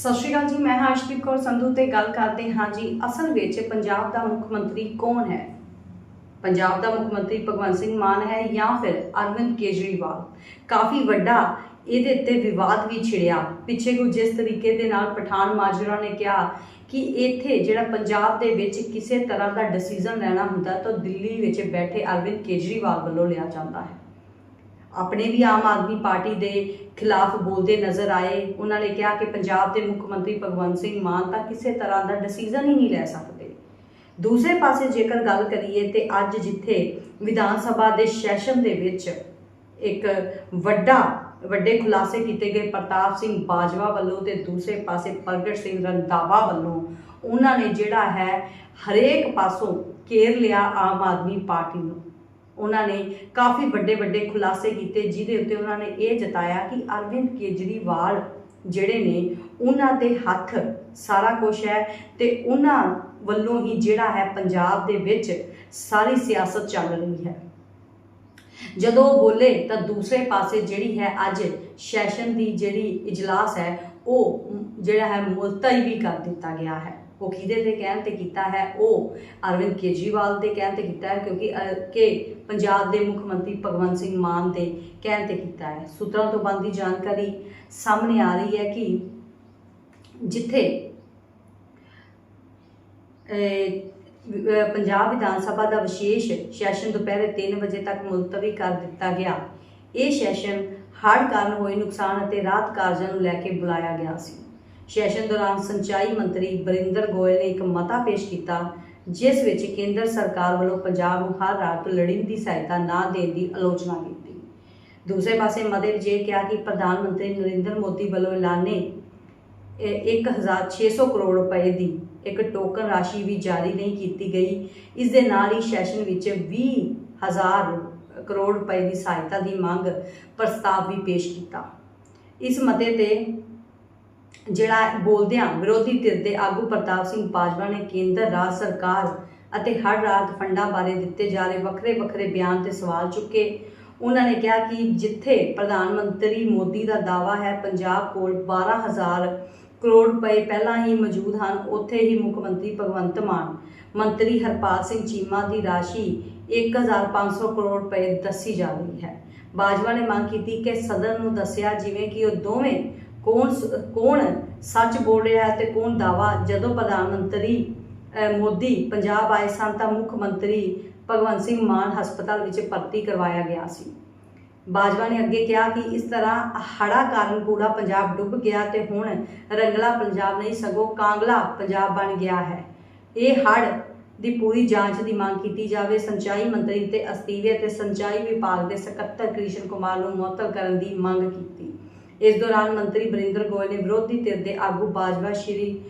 ਸਤਿ ਸ਼੍ਰੀ ਅਕਾਲ ਜੀ, ਮੈਂ ਹਾਂ ਅਰਸ਼ਦੀਪ ਕੌਰ ਸੰਧੂ ਤੇ ਗੱਲ ਕਰਦੇ ਹਾਂ ਜੀ, ਅਸਲ ਵਿੱਚ ਪੰਜਾਬ ਦਾ ਮੁੱਖ ਮੰਤਰੀ ਕੌਣ ਹੈ? ਪੰਜਾਬ ਦਾ ਮੁੱਖ ਮੰਤਰੀ ਭਗਵੰਤ ਸਿੰਘ ਮਾਨ ਹੈ ਜਾਂ ਫਿਰ ਅਰਵਿੰਦ ਕੇਜਰੀਵਾਲ? ਕਾਫੀ ਵੱਡਾ ਇਹਦੇ ਉੱਤੇ ਵਿਵਾਦ ਵੀ ਛਿੜਿਆ। ਪਿੱਛੇ ਕੁ ਜਿਸ ਤਰੀਕੇ ਦੇ ਨਾਲ ਪਠਾਨ ਮਾਜਰਾ ਨੇ ਕਿਹਾ ਕਿ ਇੱਥੇ ਜਿਹੜਾ ਪੰਜਾਬ ਦੇ ਵਿੱਚ ਕਿਸੇ ਤਰ੍ਹਾਂ ਦਾ ਡਿਸੀਜਨ ਲੈਣਾ ਹੁੰਦਾ ਤਾਂ ਦਿੱਲੀ ਵਿੱਚ ਬੈਠੇ ਅਰਵਿੰਦ ਕੇਜਰੀਵਾਲ ਵੱਲੋਂ ਲਿਆ ਜਾਂਦਾ ਹੈ। ਆਪਣੇ ਵੀ ਆਮ ਆਦਮੀ ਪਾਰਟੀ ਦੇ ਖਿਲਾਫ ਬੋਲਦੇ ਨਜ਼ਰ ਆਏ, ਉਹਨਾਂ ਨੇ ਕਿਹਾ ਕਿ ਪੰਜਾਬ ਦੇ ਮੁੱਖ ਮੰਤਰੀ ਭਗਵੰਤ ਸਿੰਘ ਮਾਨ ਤਾਂ ਕਿਸੇ ਤਰ੍ਹਾਂ ਦਾ ਡਿਸੀਜਨ ਹੀ ਨਹੀਂ ਲੈ ਸਕਦੇ। ਦੂਸਰੇ ਪਾਸੇ ਜੇਕਰ ਗੱਲ ਕਰੀਏ ਤੇ ਅੱਜ ਜਿੱਥੇ ਵਿਧਾਨ ਸਭਾ ਦੇ ਸੈਸ਼ਨ ਦੇ ਵਿੱਚ ਇੱਕ ਵੱਡਾ, ਵੱਡੇ ਖੁਲਾਸੇ ਕੀਤੇ ਗਏ ਪ੍ਰਤਾਪ ਸਿੰਘ ਬਾਜਵਾ ਵੱਲੋਂ ਤੇ ਦੂਸਰੇ ਪਾਸੇ ਪ੍ਰਗਟ ਸਿੰਘ ਰੰਧਾਵਾ ਵੱਲੋਂ, ਉਹਨਾਂ ਨੇ ਜਿਹੜਾ ਹੈ ਹਰੇਕ ਪਾਸੋਂ ਘੇਰ ਲਿਆ ਆਮ ਆਦਮੀ ਪਾਰਟੀ ਨੂੰ। ਉਹਨਾਂ ਨੇ ਕਾਫੀ ਵੱਡੇ ਵੱਡੇ ਖੁਲਾਸੇ ਕੀਤੇ, ਜਿਹਦੇ ਉੱਤੇ ਉਹਨਾਂ ਨੇ ਇਹ ਜਤਾਇਆ ਕਿ ਅਰਵਿੰਦ ਕੇਜਰੀਵਾਲ ਜਿਹੜੇ ਨੇ, ਉਹਨਾਂ ਦੇ ਹੱਥ ਸਾਰਾ ਕੁਝ ਹੈ ਤੇ ਉਹਨਾਂ ਵੱਲੋਂ ਹੀ ਜਿਹੜਾ ਹੈ ਪੰਜਾਬ ਦੇ ਵਿੱਚ ਸਾਰੀ ਸਿਆਸਤ ਚੱਲ ਰਹੀ ਹੈ। ਜਦੋਂ ਉਹ ਬੋਲੇ ਤਾਂ ਦੂਸਰੇ ਪਾਸੇ ਜਿਹੜੀ ਹੈ ਅੱਜ ਸੈਸ਼ਨ ਦੀ ਜਿਹੜੀ ਇਜਲਾਸ ਹੈ, ਉਹ ਜਿਹੜਾ ਹੈ ਮੁਲਤਵੀ ਵੀ ਕਰ ਦਿੱਤਾ ਗਿਆ ਹੈ। ਉਹ ਕਿਹਦੇ ਦੇ ਕਹਿਣ ਤੇ ਕੀਤਾ ਹੈ? ਉਹ ਅਰਵਿੰਦ ਕੇਜਰੀਵਾਲ ਦੇ ਕਹਿਣ ਤੇ ਕੀਤਾ ਹੈ ਕਿਉਂਕਿ ਕਿ ਪੰਜਾਬ ਦੇ ਮੁੱਖ ਮੰਤਰੀ ਭਗਵੰਤ ਸਿੰਘ ਮਾਨ ਦੇ ਕਹਿਣ ਤੇ ਕੀਤਾ ਹੈ। ਸੂਤਰਾਂ ਤੋਂ ਬੰਦੀ ਜਾਣਕਾਰੀ ਸਾਹਮਣੇ ਆ ਰਹੀ ਹੈ ਕਿ ਜਿੱਥੇ ਪੰਜਾਬ ਵਿਧਾਨ ਸਭਾ ਦਾ ਵਿਸ਼ੇਸ਼ ਸੈਸ਼ਨ ਦੁਪਹਿਰੇ 3 ਵਜੇ ਤੱਕ ਮੁਲਤਵੀ ਕਰ ਦਿੱਤਾ ਗਿਆ। ਇਹ ਸੈਸ਼ਨ ਹੜ੍ਹ ਕਾਰਨ ਹੋਏ ਨੁਕਸਾਨ ਅਤੇ ਰਾਹਤ ਕਾਰਜਾਂ ਨੂੰ ਲੈ ਕੇ ਬੁਲਾਇਆ ਗਿਆ ਸੀ। ਸੈਸ਼ਨ ਦੌਰਾਨ ਸਿੰਚਾਈ ਮੰਤਰੀ ਬਰਿੰਦਰ ਗੋਇਲ ਨੇ ਇੱਕ ਮਤਾ ਪੇਸ਼ ਕੀਤਾ, ਜਿਸ ਵਿੱਚ ਕੇਂਦਰ ਸਰਕਾਰ ਵੱਲੋਂ ਪੰਜਾਬ ਨੂੰ ਹਰ ਰਾਤ ਲੋੜੀਂਦੀ ਸਹਾਇਤਾ ਨਾ ਦੇਣ ਦੀ ਆਲੋਚਨਾ ਕੀਤੀ। ਦੂਸਰੇ ਪਾਸੇ ਮਤੇ ਵਿੱਚ ਇਹ ਕਿਹਾ ਕਿ ਪ੍ਰਧਾਨ ਮੰਤਰੀ ਨਰਿੰਦਰ ਮੋਦੀ ਵੱਲੋਂ ਐਲਾਨੇ ਇਹ 1600 ਕਰੋੜ ਰੁਪਏ ਦੀ ਇੱਕ ਟੋਕਨ ਰਾਸ਼ੀ ਵੀ ਜਾਰੀ ਨਹੀਂ ਕੀਤੀ ਗਈ। ਇਸ ਦੇ ਨਾਲ ਹੀ ਸੈਸ਼ਨ ਵਿੱਚ 20000 ਕਰੋੜ ਰੁਪਏ ਦੀ ਸਹਾਇਤਾ ਦੀ ਮੰਗ ਪ੍ਰਸਤਾਵ ਵੀ ਪੇਸ਼ ਕੀਤਾ। ਇਸ ਮਤੇ ਤੇ ਜਿਹੜਾ ਬੋਲਦਿਆਂ ਵਿਰੋਧੀ ਧਿਰ ਦੇ ਆਗੂ ਪ੍ਰਤਾਪ ਸਿੰਘ ਬਾਜਵਾ ਨੇ ਕੇਂਦਰ, ਰਾਜ ਸਰਕਾਰ ਅਤੇ ਹਰ ਰਾਤ ਫੰਡਾਂ ਬਾਰੇ ਦਿੱਤੇ ਜਾ ਰਹੇ ਵੱਖਰੇ ਵੱਖਰੇ ਬਿਆਨ ਤੇ ਸਵਾਲ ਚੁੱਕੇ। ਉਹਨਾਂ ਨੇ ਕਿਹਾ ਕਿ ਜਿੱਥੇ ਪ੍ਰਧਾਨ ਮੰਤਰੀ ਮੋਦੀ ਦਾ ਦਾਵਾ ਹੈ, ਪੰਜਾਬ ਕੋਲ 12000 ਕਰੋੜ ਰੁਪਏ ਪਹਿਲਾਂ ਹੀ ਮੌਜੂਦ ਹਨ, ਉੱਥੇ ਹੀ ਮੁੱਖ ਮੰਤਰੀ ਭਗਵੰਤ ਮਾਨ, ਮੰਤਰੀ ਹਰਪਾਲ ਸਿੰਘ ਚੀਮਾ ਦੀ ਰਾਸ਼ੀ 1500 ਕਰੋੜ ਰੁਪਏ ਦੱਸੀ ਜਾ ਰਹੀ ਹੈ। ਬਾਜਵਾ ਨੇ ਮੰਗ ਕੀਤੀ ਕਿ ਸਦਨ ਨੂੰ ਦੱਸਿਆ ਜਿਵੇਂ ਕਿ ਉਹ ਦੋਵੇਂ ਕੌਣ ਸ- ਕੌਣ ਸੱਚ ਬੋਲ ਰਿਹਾ ਹੈ ਤੇ ਕੌਣ ਦਾਵਾ? ਜਦੋਂ ਪ੍ਰਧਾਨ ਮੰਤਰੀ ਮੋਦੀ ਪੰਜਾਬ ਆਏ ਸਨ ਤਾਂ ਮੁੱਖ ਮੰਤਰੀ ਭਗਵੰਤ ਸਿੰਘ ਮਾਨ ਹਸਪਤਾਲ ਵਿੱਚ ਭਰਤੀ ਕਰਵਾਇਆ ਗਿਆ ਸੀ। ਬਾਜਵਾ ਨੇ ਅੱਗੇ ਕਿਹਾ ਕਿ ਇਸ ਤਰ੍ਹਾਂ ਹੜ੍ਹਾਂ ਕਾਰਨ ਪੂਰਾ ਪੰਜਾਬ ਡੁੱਬ ਗਿਆ ਤੇ ਹੁਣ ਰੰਗਲਾ ਪੰਜਾਬ ਨਹੀਂ, ਸਗੋਂ ਕਾਂਗਲਾ ਪੰਜਾਬ ਬਣ ਗਿਆ ਹੈ। ਇਹ ਹੜ੍ਹ ਦੀ ਪੂਰੀ ਜਾਂਚ ਦੀ ਮੰਗ ਕੀਤੀ ਜਾਵੇ। ਸਿੰਚਾਈ ਮੰਤਰੀ ਤੇ ਅਸਤੀਫੇ ਤੇ ਸਿੰਚਾਈ ਵਿਭਾਗ ਦੇ ਸਕੱਤਰ ਕ੍ਰਿਸ਼ਨ ਕੁਮਾਰ ਨੂੰ ਮੁਅੱਤਲ ਕਰਨ ਦੀ ਮੰਗ ਕੀਤੀ। ਇਸ ਦੌਰਾਨ ਮੰਤਰੀ ਬਰਿੰਦਰ ਗੋਇਲ ਨੇ ਵਿਰੋਧੀ ਧਿਰ ਦੇ ਆਗੂ ਬਾਜਵਾ ਸ਼੍ਰੀ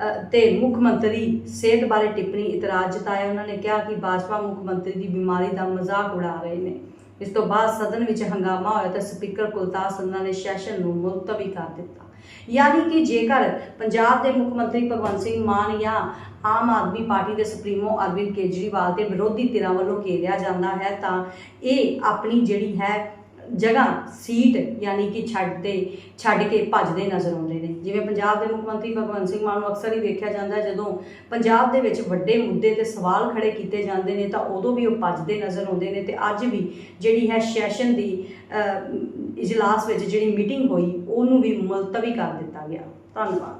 ਅ, ਤੇ ਮੁੱਖ ਮੰਤਰੀ ਸਿਹਤ ਬਾਰੇ ਟਿੱਪਣੀ ਇਤਰਾਜ਼ ਜਤਾਇਆ। ਉਹਨਾਂ ਨੇ ਕਿਹਾ ਕਿ ਬਾਜਵਾ ਮੁੱਖ ਮੰਤਰੀ ਦੀ ਬਿਮਾਰੀ ਦਾ ਮਜ਼ਾਕ ਉਡਾ ਰਹੇ ਨੇ। ਇਸ ਤੋਂ ਬਾਅਦ ਸਦਨ ਵਿੱਚ ਹੰਗਾਮਾ ਹੋਇਆ ਤਾਂ ਸਪੀਕਰ ਕੁਲਤਾਰ ਸੰਧਾ ਨੇ ਸੈਸ਼ਨ ਨੂੰ ਮੁਲਤਵੀ ਕਰ ਦਿੱਤਾ। ਯਾਨੀ ਕਿ ਜੇਕਰ ਪੰਜਾਬ ਦੇ ਮੁੱਖ ਮੰਤਰੀ ਭਗਵੰਤ ਸਿੰਘ ਮਾਨ ਜਾਂ ਆਮ ਆਦਮੀ ਪਾਰਟੀ ਦੇ ਸੁਪਰੀਮੋ ਅਰਵਿੰਦ ਕੇਜਰੀਵਾਲ ਦੇ ਵਿਰੋਧੀ ਧਿਰਾਂ ਵੱਲੋਂ ਘੇਰਿਆ ਜਾਂਦਾ ਹੈ ਤਾਂ ਇਹ ਆਪਣੀ ਜਿਹੜੀ ਹੈ ਜਗ੍ਹਾ ਸੀਟ ਯਾਨੀ ਕਿ ਛੱਡ 'ਤੇ, ਛੱਡ ਕੇ ਭੱਜਦੇ ਨਜ਼ਰ ਆਉਂਦੇ ਨੇ। ਜਿਵੇਂ ਪੰਜਾਬ ਦੇ ਮੁੱਖ ਮੰਤਰੀ ਭਗਵੰਤ ਸਿੰਘ ਮਾਨ ਨੂੰ ਅਕਸਰ ਹੀ ਵੇਖਿਆ ਜਾਂਦਾ, ਜਦੋਂ ਪੰਜਾਬ ਦੇ ਵਿੱਚ ਵੱਡੇ ਮੁੱਦੇ ਤੇ ਸਵਾਲ ਖੜੇ ਕੀਤੇ ਜਾਂਦੇ ਨੇ, ਤਾਂ ਉਦੋਂ ਵੀ ਉਹ ਭੱਜਦੇ ਨਜ਼ਰ ਆਉਂਦੇ ਨੇ। ਤੇ ਅੱਜ ਵੀ ਜਿਹੜੀ ਹੈ ਸੈਸ਼ਨ ਦੀ ਇਜਲਾਸ ਵਿੱਚ ਜਿਹੜੀ ਮੀਟਿੰਗ ਹੋਈ, ਉਹਨੂੰ ਵੀ ਮੁਲਤਵੀ ਕਰ ਦਿੱਤਾ ਗਿਆ। ਧੰਨਵਾਦ।